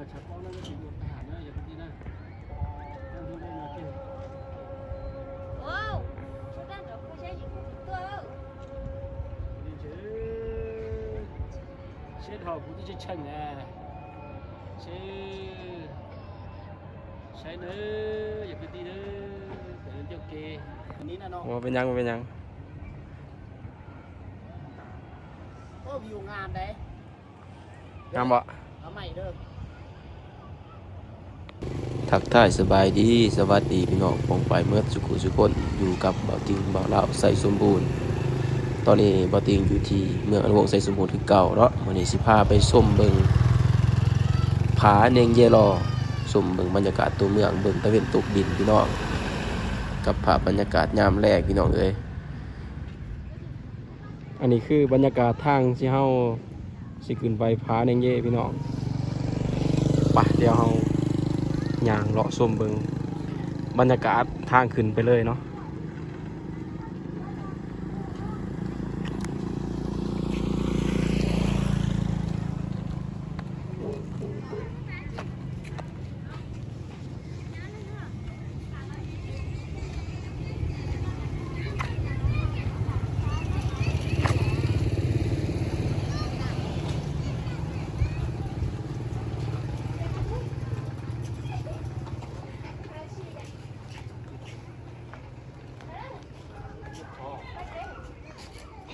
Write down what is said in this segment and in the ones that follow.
อชักป้องนั่นก็ถือทหารนะอย่าไปที่นั่นนั่นดูได้นะเก่ง Wow, chúng ta được có xe gì cũng cơ. นี่เชื่อเช็ดหอบกู ทักทายสบายดีสวัสดีพี่น้องปองไปเมื่อสุขุสุคนอยู่กับเบาติงเบาเล่าใส่สมบูรณ์ ตอนนี้เบาติงอยู่ที่เมืองอันวงใส่สมบูรณ์คือเก่าเนาะวันนี้สิพาไปส้มเบิงผาเนงเยลอส้มเบิงบรรยากาศตัวเมืองเบิงตะเวนตกดินพี่น้องกับภาพบรรยากาศยามแรกพี่น้องเอ้ยอันนี้คือบรรยากาศทางที่เฮาสิขึ้นไปผาเนงเยพี่น้องไปเดี๋ยวเฮา ย่างเลาะส้มเบิงบรรยากาศทางขึ้นไปเลยเนาะ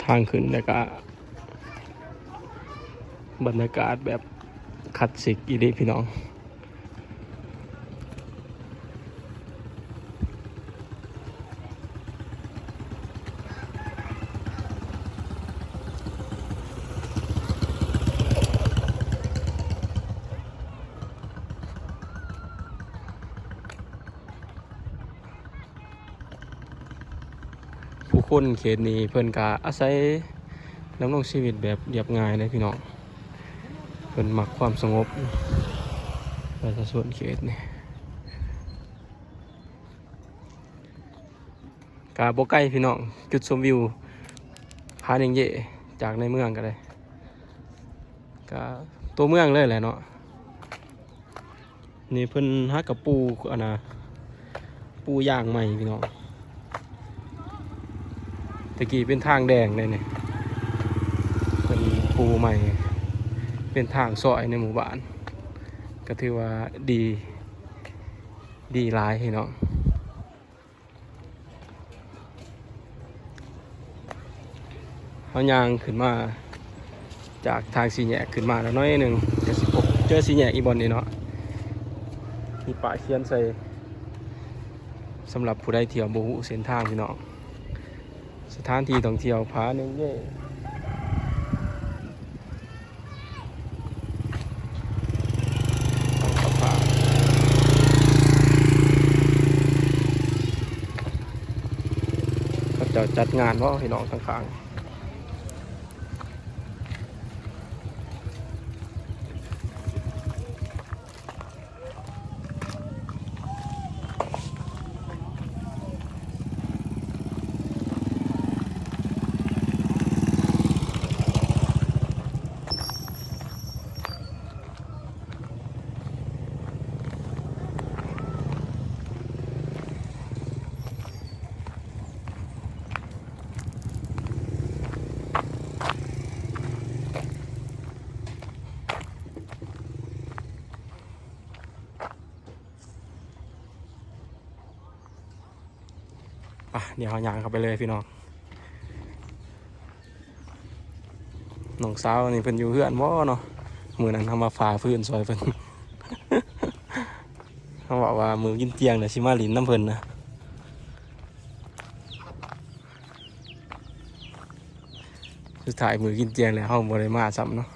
ทางขึ้นแล้วก็บรรยากาศแบบคลาสสิกอีดีพี่น้อง คนเขตนี้เพิ่นกาอาศัยดำรงชีวิตแบบเรียบง่ายเลยพี่น้องเพิ่นมักความสงบประชาชนเขตนี่กาโบใกล้พี่น้องจุดชมวิวพาเนงเยจากในเมืองก็ได้กาตัวเมืองเลยแหละเนาะนี่เพิ่นฮักกับปูอันนะปูย่างใหม่พี่น้องะกี้เป็นทางแดงเลยเนี่ยเป็นปูใหม่ เป็นทางซอยในหมู่บ้าน ก็ถือว่าดี ดีหลายพี่น้องเขายางขึ้นมาจากทางสีแยกขึ้นมาแล้วน้อยหนึ่งจะสิพบเจอสีแยกอีบอลนี่เนาะมีป้ายเขียนใส่สำหรับผู้ใดเที่ยวบูหูเส้นทางพี่น้อง สถานที่ท่องเที่ยวผาหนึ่งขับผ่านเขาจะจัดงานว่าให้น้องข้างๆ เดี๋ยวเอายางเข้าไปเลยพี่น้องน้องสาวนี่เพิ่นอยู่เพื่อนบ่เนาะมือนั้นทำมาฝ่าพื้นซอยเพิ่นเขาบอกว่ามือกินเตียงเนี่ยชิมาลินน้ำเพิ่นนะสุดท้ายมือกินเตียงแล้วห้องบริมาซ้ำเนาะ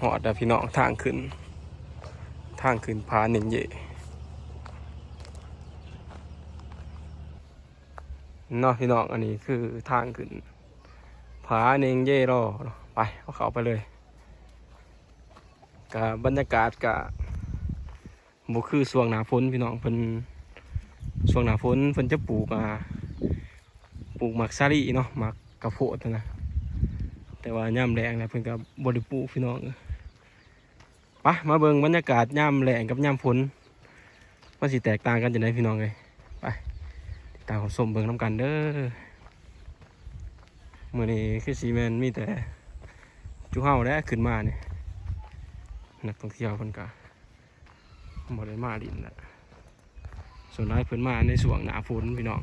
หอดพี่น้องทางขึ้น ทางขึ้นพาหนึ่งเย่เนาะพี่น้องอันนี้คือทางขึ้นผาเนงเย่รอไปเอาเขาไปเลยกับบรรยากาศกับบุคือช่วงหนาฝนพี่น้องเพิ่นช่วงหนาฝนเพิ่นจะปลูกอ่าปลูกหมักซาลีเนาะหมักกระโพดนะแต่ว่าย่ำแรงนะเพิ่นกับบริปลูกพี่น้อง ปะมาเบิ่งบรรยากาศย่ำแรงกับย่ำฝนมันสิแตกต่างกันจังไดพี่น้องเลยไปติดตามของสมเบิ่งน้ำกันเด้อมือนี้คือซีแมนมีแต่จุเฮาและขึ้นมาเนี่ยนักท่องเที่ยวเพิ่นก็บ่ได้มาดินแหละส่วนน้ายเพิ่นมาในส่วงหนาฝนพี่น้อง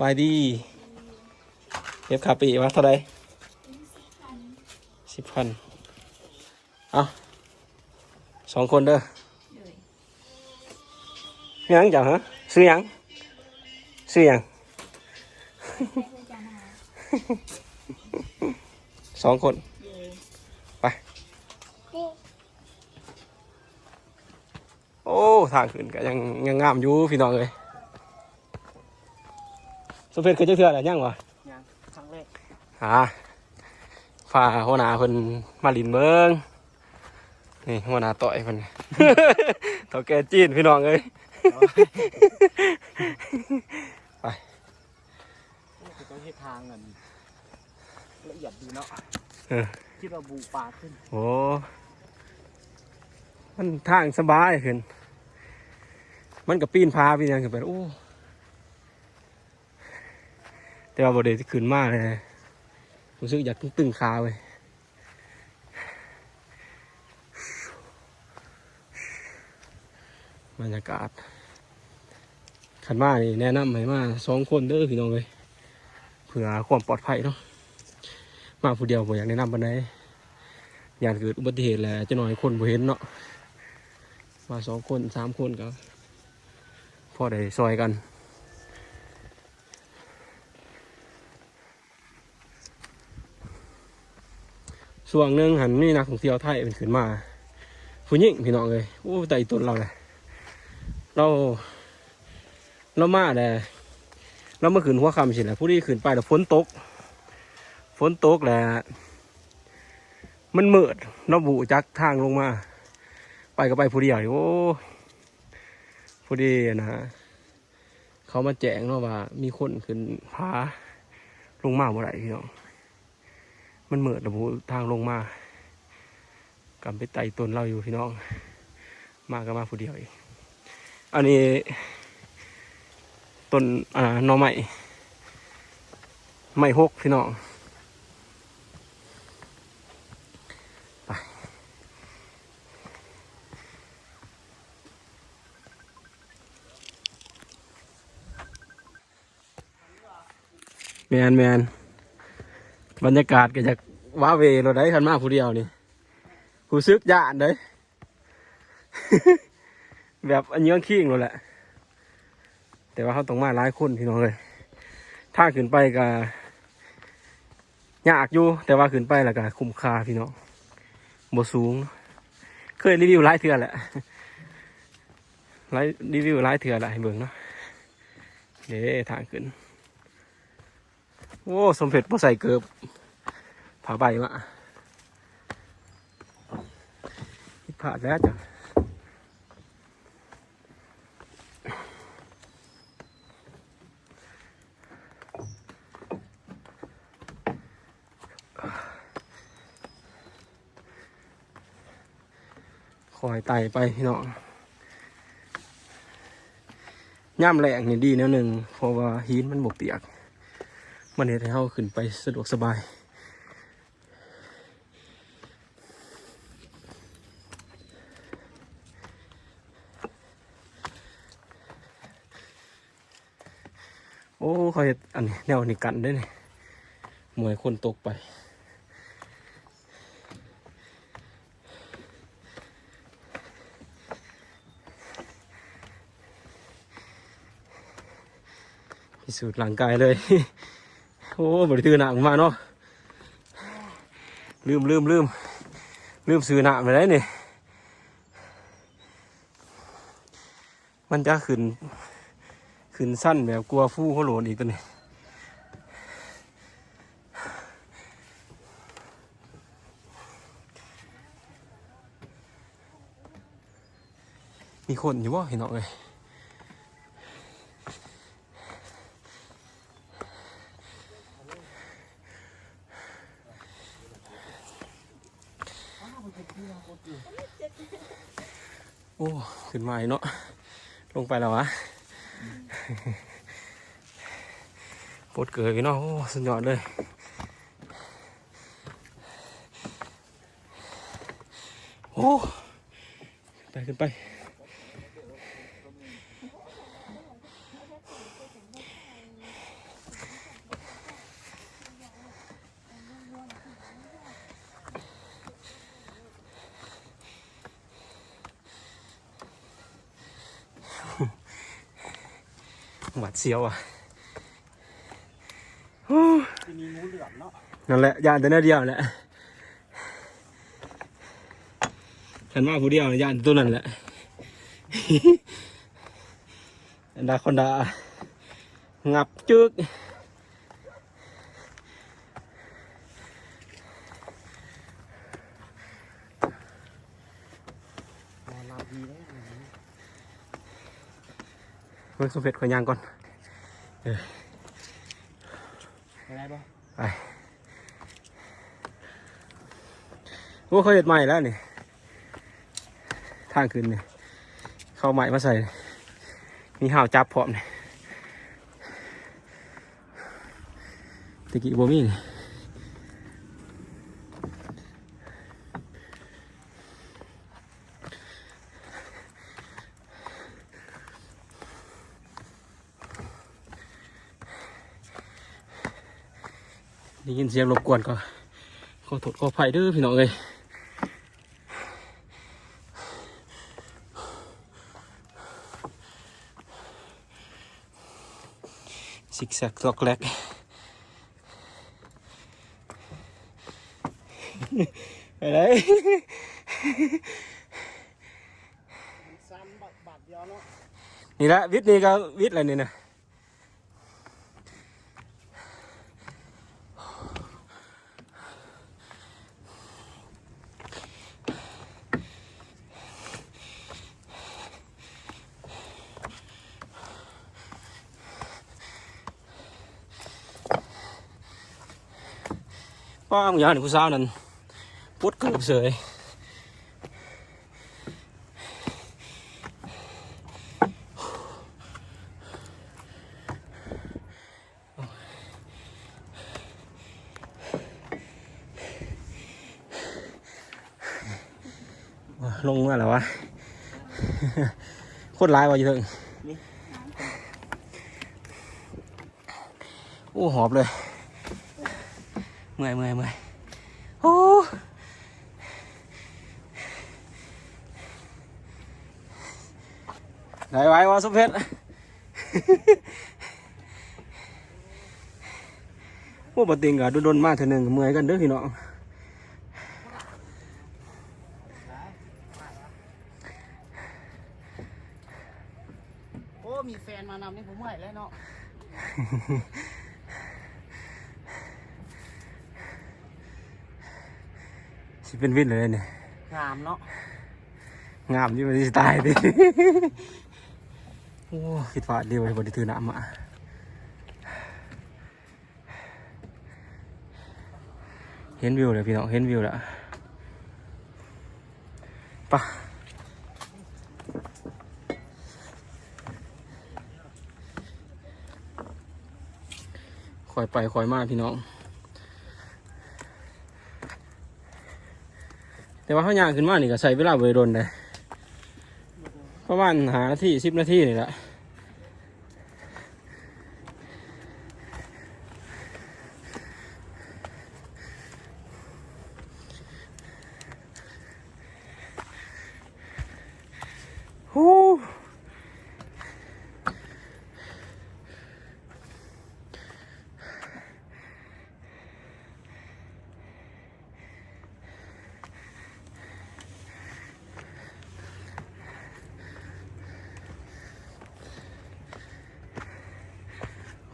บายดีเก็บขาปีมาเท่าไรสิบพันเอาสองคนเด้อยังจังฮะซื้อยังซื้อยังสองคนไปโอ้ทางขึ้นก็ยังยังงามอยู่พี่น้องเลย เพชเคยเจอเทื่ออะไรยังวะครั้งแรกหาฝ่าหัวหน้าเพิ่นมาลินเบิงนี่หัวหน้าต่อยเพิ่นเต่าแก่จีนพี่น้องเอ้ยต้องให้ทางเงินละเอียดดีเนาะเออคิดว่าบูปลาขึ้นโอ้มันทางสบายขึ้น มันกับปีนพาปีนหยังขึ้นไปโอ้ แต่ว่าบไดที่ขึ้นมากเลยรู้สึกอยากตึงๆขาเว้ยบรรยากาศขันมานี่แนะนำให้มาสองคนเด้อพี่น้องเลยเพื่อความปลอดภัยเนาะมาผู้เดียวผมอยากแนะนำบันไดอยากเกิดอุบัติเหตุแหละจะหน่อยคนบ่เห็นเนาะมาสองคนสามคนก็พอได้ซอยกัน ส่วนหนึ่งหันนี่นักท่องเที่ยวไทยเป็นขึ้นมา ผู้หญิงพี่น้องเลยโอ้แต่อีต้นเราเลยเรา เรามาแต่เราเมื่อคืนหัวคำสิแหละผู้ที่ขึ้นไปแล้วฝนตกฝนตกแหละมันมืดเราบุจักทางลงมา ไปก็ไปผู้เดียวโอ้ผู้ดียวนะเขามาแจ้งเนาะว่า มีคนขึ้นผาลงมาเมื่อไหร่พี่น้อง มันเหมือดระบุทางลงมากำไปไต่ต้นเราอยู่พี่น้อง มาก็มาผู้เดียวเองอันนี้ต้นอ่าหน่อไม้ไม้หกพี่น้องไปแมนแมน บรรยากาศก็จะว้าเวเราได้คันมากผู้เดียวนี่ผู้ซึกยานเด้แบบอันยื้องขี้งเลยแหละ แต่ว่าเขาต้องมาหลายคนพี่น้องเลยถ้าขึ้นไปก็ยากอยู่ แต่ว่าขึ้นไปแล้วก็คุ้มค่าพี่น้องบสูง เคยรีวิวหลายเทื่อแหละหลรีวิวหลายเทื่อแหละให้เบิ่งเนาะเด้ทางขึ้น โอ้สมเผ็ดบ่ใส่เกือบผ่าใบมาผิดพลาแล้วจ้ะคอยไต่ไปพี่น้องย่ำแรงนี่ดีแนวหนึ่งเพราะว่าหินมันบกเปียก มันเห็นให้เราขึ้นไปสะดวกสบาย โอ้เขาเห็นอันนี้แนวนี้กันด้วยนี่มวยคนตกไปพิสูจน์หลังกายเลย โอ้บริตือหนักมาเนาะลืมลืมลืมลืมซื้อหนักไปได้นี่มันจะขึ้น ขึ้นสั้นแบบกลัวฟู้เขาโหลนอีกตัวนี้มีคนอยู่บ่เห็นเนาะเลยโอ้ มาอีกเนาะลงไปแล้ววะปวดเกิดอีกเนาะโอ้สุดยอดเลยโอ้ไปขึ้นไป หวัดเสียวอะจะมีงูเหลือมเนาะนั่นแหละยานแต่เนื้อเดียวแหละฉันมาผู้เดียวนะยานตัวนั้นแหละอันดาคอนดางับจึก นอนหลับดีได้ เมื่อสมเพ็จขอยางก่อนอะไรบ้างไปโอ้เขาเห็ดใหม่แล้วนี่ทางขึ้นนี่เข้าใหม่มาใส่ มีห่าวจับพร้อมนี่ตะกี้บ่มีนี่ ได้ยินเสียงรบกวนก็ขอโทษขออภัยเด้อพี่น้องเอ้ยซิกแซกซอกแลกไปไหนซ้ำบัดบาดเดียวเนาะนี่ละวิทย์นี่ก็วิทย์อะไรนี่นะ ป้ามึงอยางนี่ผู้สาวนั่นพุดเกือบเเถิงโอ้หอบเลยเมื่อยเมื่อยเมื่อยโอ้ได้ไว้วะสุเพชรโอ้บติงกะโดนๆมาเถอะหนึ่งเมื่อยกันเด้อพี่น้องโอ้มีแฟนมานำนี่ผมไหวแล้วเนาะ สิเป็นวินเลยเนี่ยงามเนาะงามที่มันสิตายดิโอ้คิดว่าเดียวบไดิถือน้ำมาเห็นวิวเลยพี่น้องเห็นวิวแล้วไปะคอยไปคอยมาพี่น้อง แต่ว่าเขาย่างขึ้นมานี่ก็ใส่เวลาเวรนเลยประมาณหานาทีสิบนาทีนี่แหละฮู้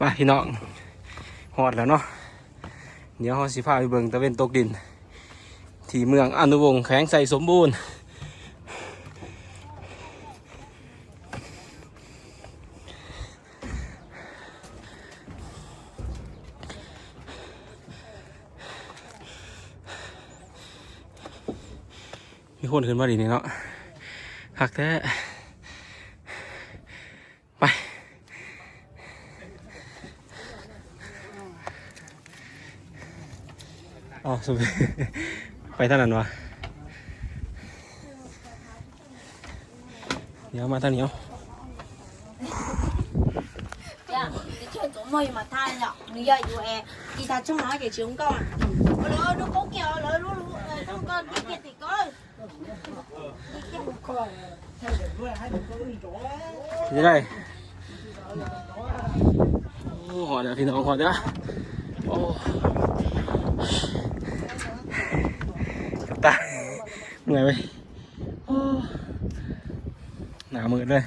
ไปพี่น้องหอดแล้วเนาะเดี๋ยวเราสิพาไปเบิ่งตะเวนตกดิน ที่เมืองอนุวงศ์แข้งใส่สมบูรณ์มีคนขึ้นมาดีนี่เนาะหักแท้ 아 소비 빨다나 놔 nhớ mà ta nhớ. Dạ, mày mà ta nhỏ bây giờ dù e thì ta nói để chúng con. Ờ, lỡ nó có kiểu lỡ nó không con biết kiệt thì con. Thế này. Hỏi đã thì nó hỏi đã. นื่อยไหมโอ้หนามืดเลย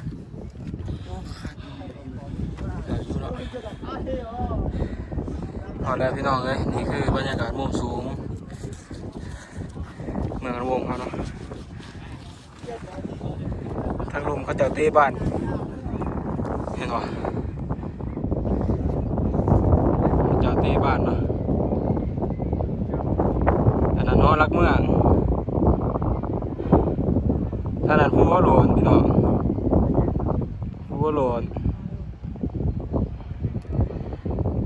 หอแล้วพี่น้องเลยนี่คือบรรยากาศมุมสูง เมืองวงเขาเนาะทางลมเขาเจ้าเตะบ้าน เห็นปะเจ้าเตะบ้านเนาะอันนั้นเนาะรักเมือง ท่านั้นผู้ว่าโลนพี่น้องผู้ว่าโลน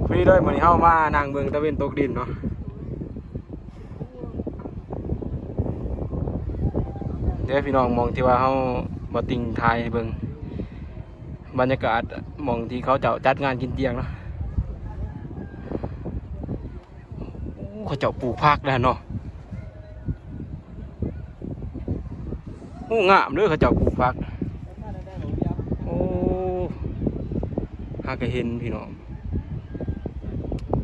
ฟรีเลยเหมือนเฮามานั่งเบิ่งตะเวนตกดินเนาะเดี๋ยวพี่น้องมองที่ว่าเฮาบ่ติงไทยเบิงบรรยากาศมองที่เขาจะจัดงานกินเตียงเนาะเขาเจ้าปลูกผักได้เนาะ อ้งามเลยเขาเจ้าปลูกผักโอ้หากเห็นพี่น้อง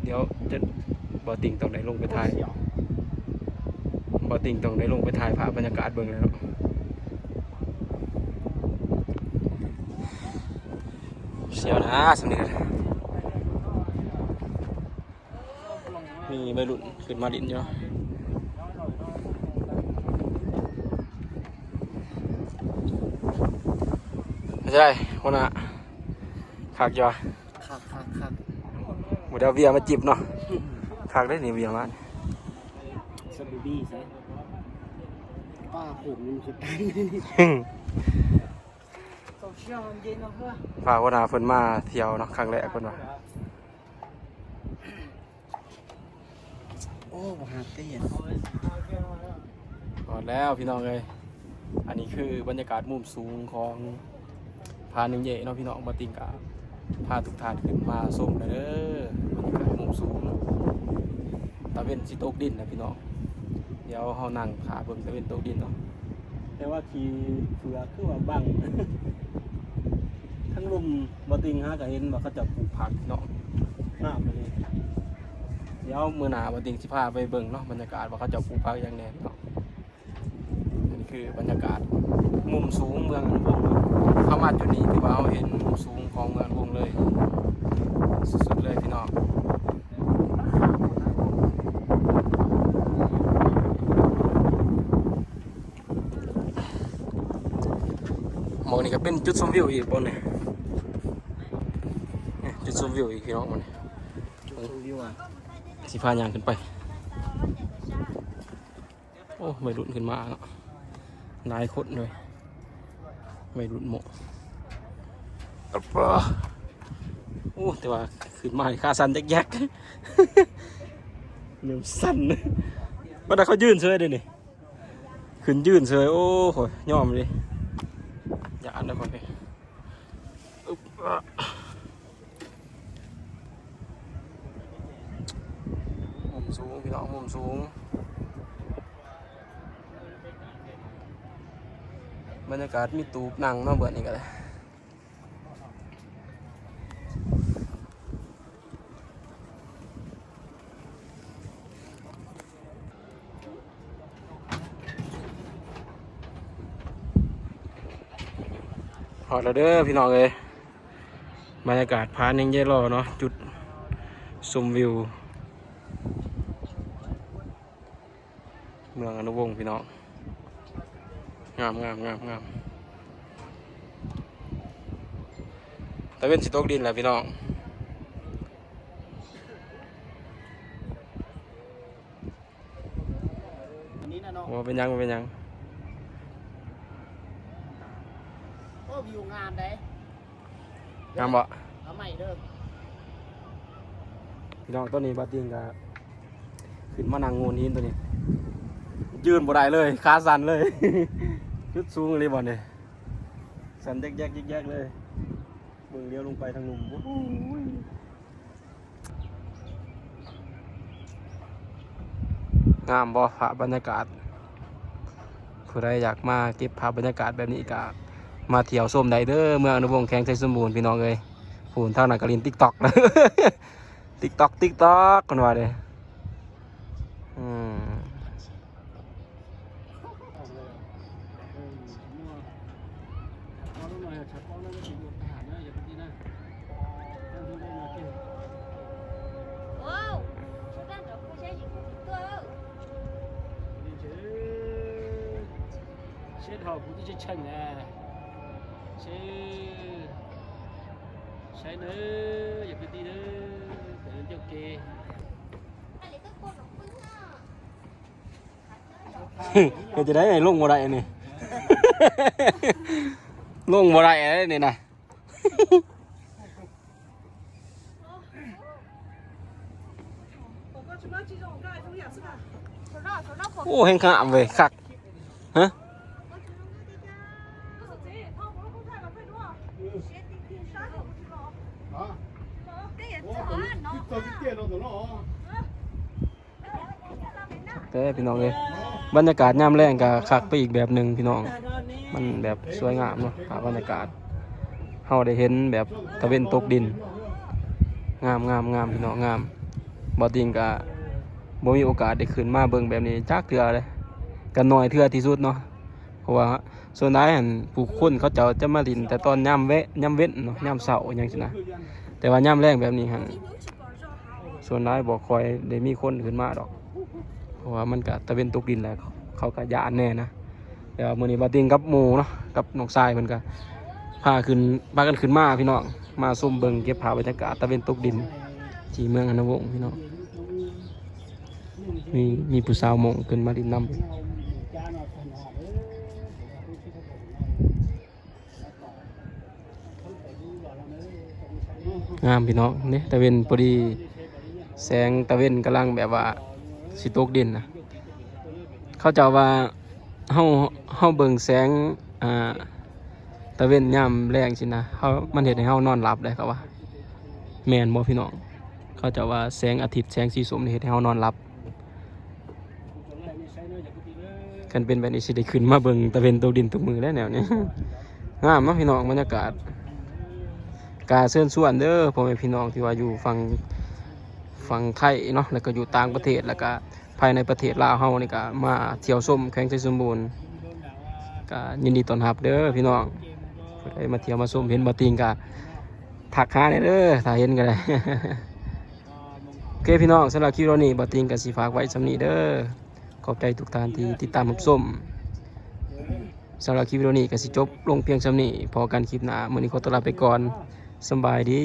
เดี๋ยวจะบอติงต้องได้ลงไปถ่ายบอติงต้องได้ลงไปถ่ายภาพบรรยากาศเบิ่งเลยเนาะเสียวนะสำเนียงมีใบรุ่นขึ้นมาดินอยู่ ไม่ใช่คนน่ะขากจ้ะคักคักคักหมดเดียวเบียร์มาจิบเนาะขากได้หนีเบียร์มาสบูบี้ใช่ป้าผมมันสุดท้ายหึ่งต้องเชี่ยวเย็นเนาะเพื่อฝากคนน่ะเพิ่นมาเที่ยวเนาะครั้งแรกเพิ่นว่าโอ้หาเตี้ยหมดแล้วพี่น้องเลยอันนี้คือบรรยากาศมุมสูงของพาหนึ่งเย่เนาะพี่น้องมาติงกาพาทุกทานขึ้นมาส้มเด้อบรรยากาศมุมสูงตะเวนสิโตกดินนะพี่น้องเดี๋ยวเฮานั่งขาเบิ่งตะเวนโตกดินเนาะแต่ว่าขี่เฟือคือว่าบังทั้งลุมบติงฮะก็เห็นว่าเขาจะปลูกผักเนาะหน้าไปเลยเดี๋ยวมือหนามาติงสิพาไปเบิ่งเนาะบรรยากาศว่าเขาจะปลูกผักอย่างแน่เนาะนนี้คือบรรยากาศมุมสูงเมืองอันวงเนาะเข้ามาจุดนี้ถือว่าเราเห็นมุมสูงของเมืองอันวงเลย สุดๆเลยพี่น้องมองนี่ก็เป็นจุดชมวิวอีกบนนี่เนี่ยจุดชมวิวอีกพี่น้องมันจุดชมวิวอะสิพายางขึ้นไป โอ้ไม่รุ่นขึ้นมาเนาะหลายคนเลยไม่รุ่นโมอั ปปะโอ้แต่ว่าขึ้นมาขาสั่นแยกๆเริ่มสั่นว่าแต่เขายื่นเฉยเลยนี่ขึ้นยื่นเฉยโอ้โหยอมเลยอย่าอันนะคนพี่อึ๊บมุมสูงพี่น้องมุมสูงบรรยากาศมีตูบนั่งเนาะเบื่อนี่ก็เลย พอแล้วเด้อพี่น้องเลยบรรยากาศพานิงเยลอเนาะจุดชมวิว เมืองอนุวงศ์พี่น้องงามงามงามงามตะเวนสิตกดินแหละพี่น้องอันนี้นะเนาะว่าเป็นหยังว่าเป็นหยัง โอ้วิวงามเด้งามบ่เอาใหม่เด้อพี่น้องต้นนี้บาติงก็ขึ้นมานั่งงูนหินตัวนี้ ยืนบ่ได้เลยขาสั่นเลยชุดสูงเลยบ่เนี่ยสั่นแยกแยกแยกๆเลยเบิ่งเลี้ยวลงไปทางหนุ่มโอ้โหงามบ่ภาพบรรยากาศผู้ใดอยากมาเก็บภาพบรรยากาศแบบนี้ก็ มาเที่ยวส้มไดเดอร์เมืองอนุวงศ์แข้งใจสมบูรณ์พี่น้องเลยผูนเท่านักการินติ๊กต็อกนะติ๊กต็อกติ๊กต็อกคนว่าเลยเช็ดหอบกูที่จะชันนะ เดี๋ยวเจ้าเกย์ Anh để các cô nó quên ha. เฮ็ดจะได้ไงลงบ่ได้นี่ลงบ่ได้เลยนี่นะ Số đó, số đó khổ. โอ้แห่งขามเว้ยคักฮะ Cái gì chứ hả? Nó. พี่น้องเอ้ยบรรยากาศยามแรงก็คักไปอีกแบบหนึ่งพี่น้อง มันแบบสวยงามเนาะภาบรรยากาศเฮาได้เห็นแบบตะเวนตกดิน งามงามงามพี่น้องงามบ่ติงก็บ่มีโอกาสได้ขึ้นมาเบิ่งแบบนี้จักเทื่อเลยก็น้อยเทื่อที่สุดเนาะเพราะว่าส่วนใหญ่หันผู้คนเขาเจ้าจะมาลิน แต่ตอนยามแวะยามเว้นเนาะยามเช้าอย่างซี่นะแต่ว่ายามแรงแบบนี้หันส่วนใหญ่บ่ค่อยได้มีคนขึ้นมาดอก เพราะว่ามันก็ตะเวนตกดินแล้วเขาก็ยานแน่นะแต่ว่ามือนี้บ่ติงกับหมูเนาะกับน้องชายเพิ่นก็พาขึ้นพากันขึ้นมาพี่น้องมาชมเบิงเก็บภาพบรรยากาศตะเวนตกดินที่เมืองอนวงศ์พี่น้องมีมีผู้สาวมงขึ้นมาดินน้ำงามพี่น้องเนี่ยตะเวนพอดีแสงตะเวนกำลังแบบว่า สิตกดินนะเขาเจะว่าเฮาเฮาเบิ่งแสงอ่าตะเวนยามแรงสินะเฮามันเห็นให้เฮานอนหลับได้ครับว่า แมนบ่พี่น้อง เขาเจะว่าแสงอาทิตย์แสงสีส้มเฮ็ดให้เฮานอนหลับกันเป็นแบบนี้สิได้ขึ้นมาเบิ่งตะเวนตกดินตกมือได้แนวนี้งามเนาะพี่น้องบรรยากาศกาเชิญชวนเด้อพ่อแม่พี่น้องที่ว่าอยู่ฝั่ง ฝั่งไทยเนาะแล้วก็อยู่ต่างประเทศแล้วก็ภายในประเทศลาวเฮานี่ก็มาเที่ยวชมแข่งไทยสมบูรณ์ก็ยินดีต้อนรับเด้อพี่น้องผู้มาเที่ยวมาชมเห็นบ่ติงก็ทักหาได้เด้อถ้าเห็นก็ได้โอเคพี่น้องสำหรับคลิปเรานี้บ่ติงกับสีฝากไว้สำนี้เด้อขอบใจทุกท่านที่ติดตามรับชมสำหรับคลิปวิดีโอนี้ก็สิจบลงเพียงสำนี้พอกันคลิปหน้ามื้อนี้ขอตัวลาไปก่อนสบายดี